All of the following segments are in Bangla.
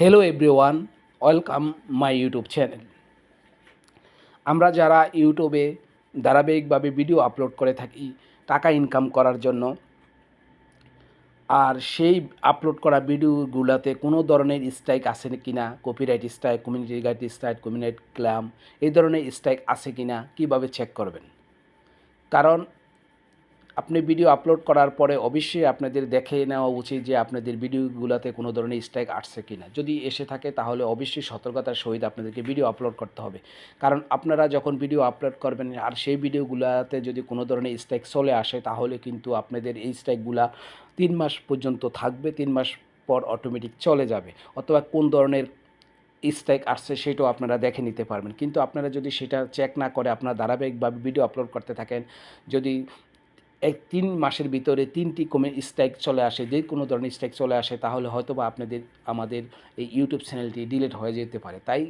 Hello everyone welcome my YouTube channel আমরা যারা ইউটিউবে ধারাবাহিকভাবে ভিডিও আপলোড করে থাকি, টাকা ইনকাম করার জন্য, আর সেই আপলোড করা ভিডিওগুলোতে কোনো ধরনের স্ট্রাইক আছে কি না copyright strike community guide strike community ক্লাম এই ধরনের স্ট্রাইক আছে কি না কীভাবে চেক করবেন? কারণ আপনি ভিডিও আপলোড করার পরে অবশ্যই আপনাদের দেখে নেওয়া উচিত যে আপনাদের ভিডিওগুলোতে কোনো ধরনের স্ট্রাইক আসছে কি না যদি এসে থাকে তাহলে অবশ্যই সতর্কতার সহিত আপনাদেরকে ভিডিও আপলোড করতে হবে। কারণ আপনারা যখন ভিডিও আপলোড করবেন আর সেই ভিডিওগুলোতে যদি কোনো ধরনের স্ট্রাইক চলে আসে তাহলে কিন্তু আপনাদের এই স্ট্রাইকগুলা তিন মাস পর্যন্ত থাকবে, তিন মাস পর অটোমেটিক চলে যাবে। অথবা কোন ধরনের স্ট্রাইক আসছে সেটাও আপনারা দেখে নিতে পারবেন। কিন্তু আপনারা যদি সেটা চেক না করে আপনারা ধারাবাহিকভাবে ভিডিও আপলোড করতে থাকেন, যদি এক তিন মাসের ভিতরে তিনটি কমে স্ট্রাইক চলে আসে, যে কোনো ধরনের স্ট্রাইক চলে আসে, তাহলে হয়তো বা আপনাদের, আমাদের এই ইউটিউব চ্যানেলটি ডিলিট হয়ে যেতে পারে। তাই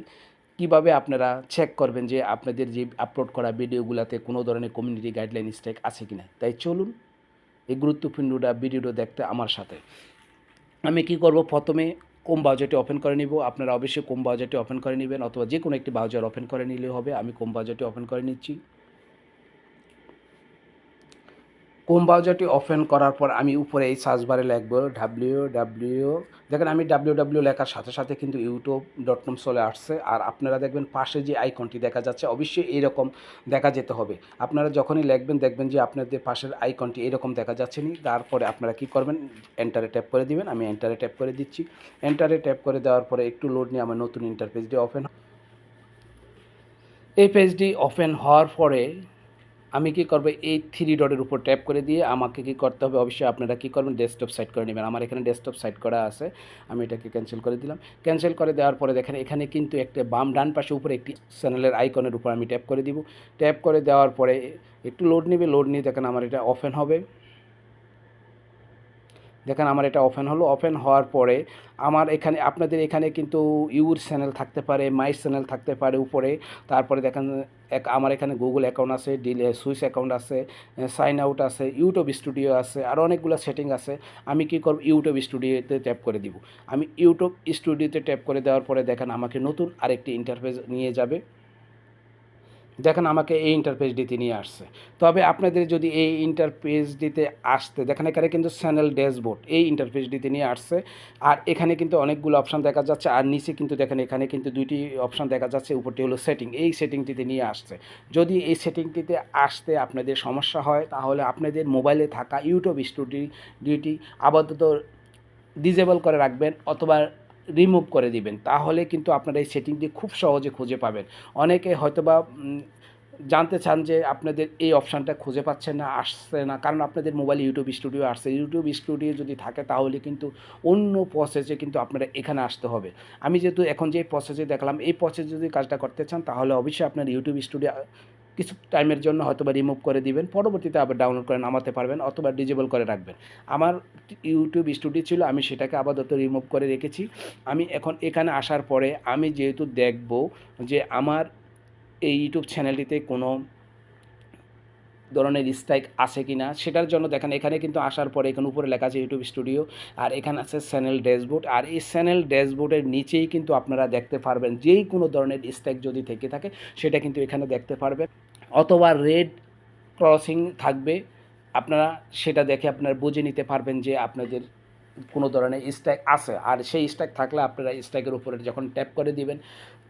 কীভাবে আপনারা চেক করবেন যে আপনাদের যে আপলোড করা ভিডিওগুলোতে কোনো ধরনের কমিউনিটি গাইডলাইন স্ট্রাইক আছে কি না তাই চলুন এই গুরুত্বপূর্ণটা ভিডিওটা দেখতে আমার সাথে। আমি কি করব? প্রথমে কম বাজেটে ওপেন করে নিব। আপনারা অবশ্যই কম বাজেটে ওপেন করে নেবেন, অথবা যে কোনো একটি বাজার ওপেন করে নিলে হবে। আমি কম বাজেটে ওপেন করে নিচ্ছি। কম ব্রাউজারটি ওপেন করার পর আমি উপরে এই সার্চ বারে লিখব ডাব্লিউ ডাব্লিউ দেখেন আমি ডাব্লিউ ডাব্লিউ লেখার সাথে সাথে কিন্তু ইউটিউব ডট কম চলে আসছে। আর আপনারা দেখবেন পাশে যে আইকনটি দেখা যাচ্ছে, অবশ্যই এইরকম দেখা যেতে হবে। আপনারা যখনই লিখবেন, দেখবেন যে আপনাদের পাশের আইকনটি এরকম দেখা যাচ্ছে নি। তারপরে আপনারা কি করবেন? এন্টারে ট্যাপ করে দিবেন। আমি এন্টারে ট্যাপ করে দিচ্ছি। এন্টারে ট্যাপ করে দেওয়ার পরে একটু লোড নিয়ে আমার নতুন ইন্টারফেসটি ওপেন এই পেজটি ওপেন হওয়ার পরে আমি কি করব? এই থ্রি ডটের উপর ট্যাপ করে দিয়ে আমাকে কি করতে হবে? অবশ্যই আপনারা কি করবেন? ডেস্কটপ সাইট করে নেবেন। আমার এখানে ডেস্কটপ সাইট করা আছে। আমি এটাকে ক্যান্সেল করে দিলাম। ক্যান্সেল করে দেওয়ার পরে দেখেন, এখানে কিন্তু একটা বাম ডান পাশে উপরে একটি চ্যানেলের আইকনের উপর আমি ট্যাপ করে দিব। ট্যাপ করে দেওয়ার পরে একটু লোড নেবে। লোড নিয়ে দেখেন আমার এটা ওপেন হবে। দেখেন আমার এটা ওপেন হলো। ওপেন হওয়ার পরে আমার এখানে, আপনাদের এখানে কিন্তু ইউর চ্যানেল থাকতে পারে মাই চ্যানেল থাকতে পারে উপরে। তারপরে দেখেন, এক, আমার এখানে গুগল অ্যাকাউন্ট আছে ডিলে সুইচ অ্যাকাউন্ট আছে সাইন আউট আছে ইউটিউব স্টুডিও আছে, আর অনেকগুলো সেটিং আছে। আমি কি করব ইউটিউব স্টুডিওতে ট্যাপ করে দিব। আমি ইউটিউব স্টুডিওতে ট্যাপ করে দেওয়ার পরে দেখেন, আমাকে নতুন আরেকটি ইন্টারফেস নিয়ে যাবে। দেখেন আমাকে এই ইন্টারপেজ দিতে নিয়ে আসছে। তবে আপনাদের যদি এই ইন্টারপেজ দিতে আসতে, দেখেন এখানে কিন্তু চ্যানেল ড্যাশবোর্ড এই ইন্টারপেজ দিতে নিয়ে আসছে। আর এখানে কিন্তু অনেকগুলো অপশান দেখা যাচ্ছে, আর নিচে কিন্তু দেখেন এখানে কিন্তু দুইটি অপশান দেখা যাচ্ছে, উপরটি হলো সেটিং এই সেটিংটিতে নিয়ে আসছে। যদি এই সেটিংটিতে আসতে আপনাদের সমস্যা হয়, তাহলে আপনাদের মোবাইলে থাকা ইউটিউব স্টুডিওটি আপাতত ডিজেবল করে রাখবেন, অথবা রিমুভ করে দিবেন। তাহলে কিন্তু আপনারা এই সেটিংটি খুব সহজে খুঁজে পাবেন। অনেকে হয়তোবা জানতে চান যে আপনাদের এই অপশানটা খুঁজে পাচ্ছেন না, আসছে না। কারণ আপনাদের মোবাইলে ইউটিউব স্টুডিও আসছে। ইউটিউব স্টুডিও যদি থাকে, তাহলে কিন্তু অন্য প্রসেসে কিন্তু আপনারা এখানে আসতে হবে। আমি যেহেতু এখন যে প্রসেসে দেখলাম, এই প্রসেসে যদি কাজটা করতে চান, তাহলে অবশ্যই আপনার ইউটিউব স্টুডিও কিছু টাইমের জন্য হয়তো বা রিমুভ করে দিবেন, পরবর্তীতে আবার ডাউনলোড করে নামাতে পারবেন অথবা ডিজেবল করে রাখবেন। আমার ইউটিউব স্টুডিও ছিল, আমি সেটাকে আপাতত রিমুভ করে রেখেছি। আমি এখন এখানে আসার পরে আমি যেহেতু দেখব যে আমার এই ইউটিউব চ্যানেলটিতে কোনো ধরনের স্ট্রাইক আছে কি না সেটার জন্য দেখেন এখানে কিন্তু আসার পরে এখানে উপরে লেখা আছে ইউটিউব স্টুডিও আর এখানে আছে চ্যানেল ড্যাশবোর্ড আর এই চ্যানেল ড্যাশবোর্ডের নিচেই কিন্তু আপনারা দেখতে পারবেন, যেই কোনো ধরনের স্ট্রাইক যদি থেকে থাকে, সেটা কিন্তু এখানে দেখতে পারবেন, অথবা রেড ক্রসিং থাকবে, আপনারা সেটা দেখে আপনারা বুঝে নিতে পারবেন যে আপনাদের কোনো ধরনের স্ট্রাইক আছে, আর সেই স্ট্রাইক থাকলে আপনারা স্ট্রাইকের উপরে যখন ট্যাপ করে দিবেন,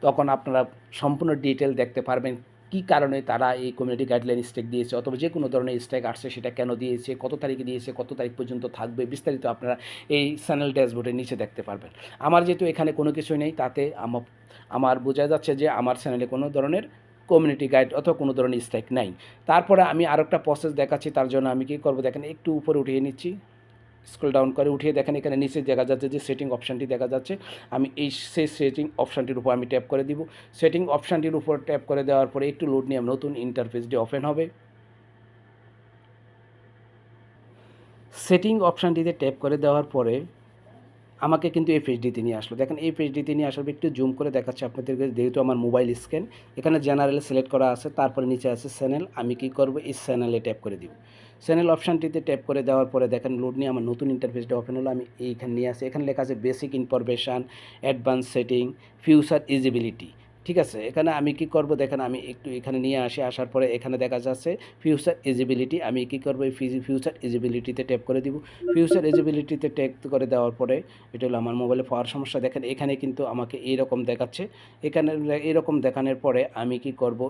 তখন আপনারা সম্পূর্ণ ডিটেল দেখতে পারবেন কী কারণে তারা এই কমিউনিটি গাইডলাইন স্ট্রাইক দিয়েছে অথবা যে কোনো ধরনের স্ট্রাইক আসছে সেটা কেন দিয়েছে, কত তারিখে দিয়েছে, কত তারিখ পর্যন্ত থাকবে, বিস্তারিত আপনারা এই চ্যানেল ড্যাশবোর্ডের নিচে দেখতে পারবেন। আমার যেহেতু এখানে কোনো কিছুই নেই, তাতে আমার আমার বোঝা যাচ্ছে যে আমার চ্যানেলে কোনো ধরনের কমিউনিটি গাইড অথবা কোনো ধরনের স্ট্রাইক নাই। তারপরে আমি আরেকটা প্রসেস দেখাচ্ছি, তার জন্য আমি কী করব? দেখেন একটু উপরে উঠিয়ে নিচ্ছি। স্ক্রল ডাউন করে উঠিয়ে দেখেন এখানে নিচে দেখা যাচ্ছে যে সেটিং অপশানটি দেখা যাচ্ছে। আমি এই সেই সেটিং অপশানটির উপর আমি ট্যাপ করে দিব। সেটিং অপশানটির উপর ট্যাপ করে দেওয়ার পরে একটু লোড নিয়ে নতুন ইন্টারফেসটি ওপেন হবে। সেটিং অপশানটিতে ট্যাপ করে দেওয়ার পরে আমাকে কিন্তু এই নিয়ে আসলো। দেখেন এই পেজটিতে নিয়ে আসার একটু জুম করে দেখাচ্ছে আপনাদেরকে, যেহেতু আমার মোবাইল স্ক্যান এখানে জেনারেল সিলেক্ট করা আছে, তারপরে নিচে আছে চ্যানেল আমি কি করব? এই চ্যানেলে ট্যাপ করে দিব। চ্যানেল অপশানটিতে ট্যাপ করে দেওয়ার পরে দেখেন লোড নিয়ে আমার নতুন ইন্টারফেসটা ওপেন হলো, আমি এইখানে নিয়ে আসি। এখানে লেখা আছে basic information advance setting feature eligibility ঠিক আছে? এখানে আমি কি করব? দেখেন আমি একটু এখানে নিয়ে আসি, আসার পরে এখানে দেখা যাচ্ছে ফিউচার ইজিবিলিটি আমি কি করব? এই ফিউচার ইজিবিলিটিতে ট্যাপ করে দিব। ফিউচার ইজিবিলিটিতে ট্যাপ করে দেওয়ার পরে এটা হলো আমার মোবাইলে পাওয়ার সমস্যা। দেখেন এখানে কিন্তু আমাকে এইরকম দেখাচ্ছে। এখানে এরকম দেখানোর পরে আমি কি করব?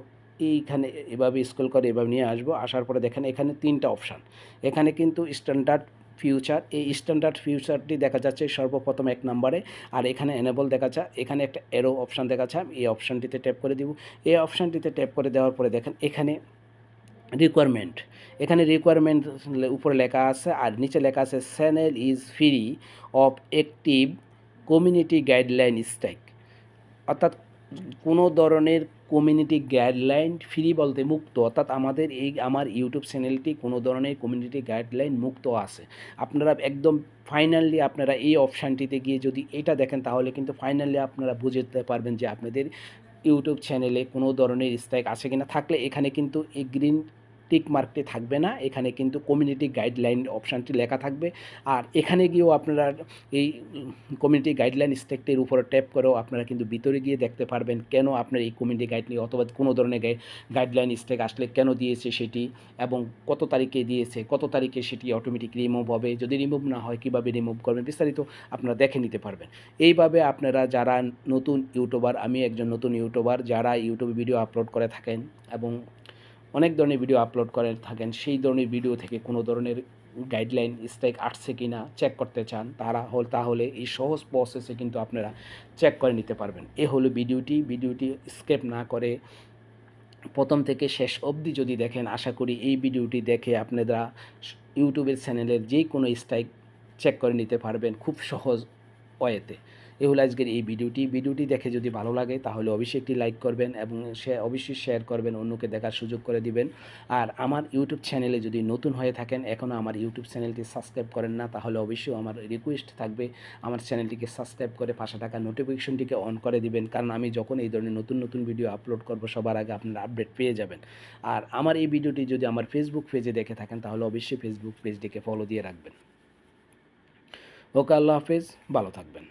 এইখানে এভাবে স্কুল করে, এভাবে নিয়ে আসব। আসার পরে দেখেন এখানে তিনটা অপশান এখানে কিন্তু স্ট্যান্ডার্ড ফিউচার এই স্ট্যান্ডার্ড ফিউচারটি দেখা যাচ্ছে সর্বপ্রথম এক নম্বরে। আর এখানে এনেবল দেখা যায় এখানে একটা এরো অপশান দেখা যায় এই অপশানটিতে ট্যাপ করে দিব। এই অপশানটিতে ট্যাপ করে দেওয়ার পরে দেখেন এখানে রিকোয়ারমেন্ট এখানে রিকোয়ারমেন্ট উপরে লেখা আছে আর নিচে লেখা আছে channel is free of active community guideline strike অর্থাৎ কোনো ধরনের কমিউনিটি গাইডলাইন ফ্রি বলতে মুক্ত, অর্থাৎ আমাদের এই আমার ইউটিউব চ্যানেলটি কোনো ধরনের কমিউনিটি গাইডলাইন মুক্ত আছে। আপনারা একদম ফাইনালি আপনারা এই অপশানটিতে গিয়ে যদি এটা দেখেন, তাহলে কিন্তু ফাইনালি আপনারা বুঝতে পারবেন যে আপনাদের ইউটিউব চ্যানেলে কোনো ধরনের স্ট্রাইক আছে কিনা। থাকলে এখানে কিন্তু এই গ্রিন টিক মার্কটি থাকবে না। এখানে কিন্তু কমিউনিটি গাইডলাইন অপশানটি লেখা থাকবে। আর এখানে গিয়েও আপনারা এই কমিউনিটি গাইডলাইন স্টেকটির উপরে ট্যাপ করেও আপনারা কিন্তু ভিতরে গিয়ে দেখতে পারবেন কেন আপনার এই কমিউনিটি গাইডলাইন অথবা কোনো ধরনের গাইডলাইন স্টেক আসলে কেন দিয়েছে সেটি এবং কত তারিখে দিয়েছে, কত তারিখে সেটি অটোমেটিক রিমুভ হবে, যদি রিমুভ না হয় কীভাবে রিমুভ করবেন বিস্তারিত আপনারা দেখে নিতে পারবেন। এইভাবে আপনারা যারা নতুন ইউটিউবার আমি একজন নতুন ইউটিউবার যারা ইউটিউবে ভিডিও আপলোড করে থাকেন এবং অনেক ধরনের ভিডিও আপলোড করে থাকেন। সেই ধরনের ভিডিও থেকে কোনো ধরনের গাইডলাইন স্ট্রাইক আসছে কি না চেক করতে চান, তারা হল, তাহলে এই সহজ প্রসেসে কিন্তু আপনারা চেক করে নিতে পারবেন। এ হলো ভিডিওটি ভিডিওটি স্কেপ না করে প্রথম থেকে শেষ অবধি যদি দেখেন, আশা করি এই ভিডিওটি দেখে আপনারা ইউটিউবের চ্যানেলের যে কোনো স্ট্রাইক চেক করে নিতে পারবেন খুব সহজ ওয়েতে এ হলো আজকের এই ভিডিওটি। ভিডিওটি দেখে যদি ভালো লাগে, তাহলে অবশ্যই একটি লাইক করবেন এবং সে অবশ্যই শেয়ার করবেন, অন্যকে দেখার সুযোগ করে দিবেন। আর আমার ইউটিউব চ্যানেলে যদি নতুন হয়ে থাকেন, এখনও আমার ইউটিউব চ্যানেলটি সাবস্ক্রাইব করেন না, তাহলে অবশ্যই আমার রিকোয়েস্ট থাকবে, আমার চ্যানেলটিকে সাবস্ক্রাইব করে পাশে থাকা নোটিফিকেশনটিকে অন করে দিবেন। কারণ আমি যখন এই ধরনের নতুন নতুন ভিডিও আপলোড করব, সবার আগে আপনারা আপডেট পেয়ে যাবেন। আর আমার এই ভিডিওটি যদি আমার ফেসবুক পেজে দেখে থাকেন, তাহলে অবশ্যই ফেসবুক পেজটিকে ফলো দিয়ে রাখবেন। ওকে, আল্লাহ হাফেজ, ভালো থাকবেন।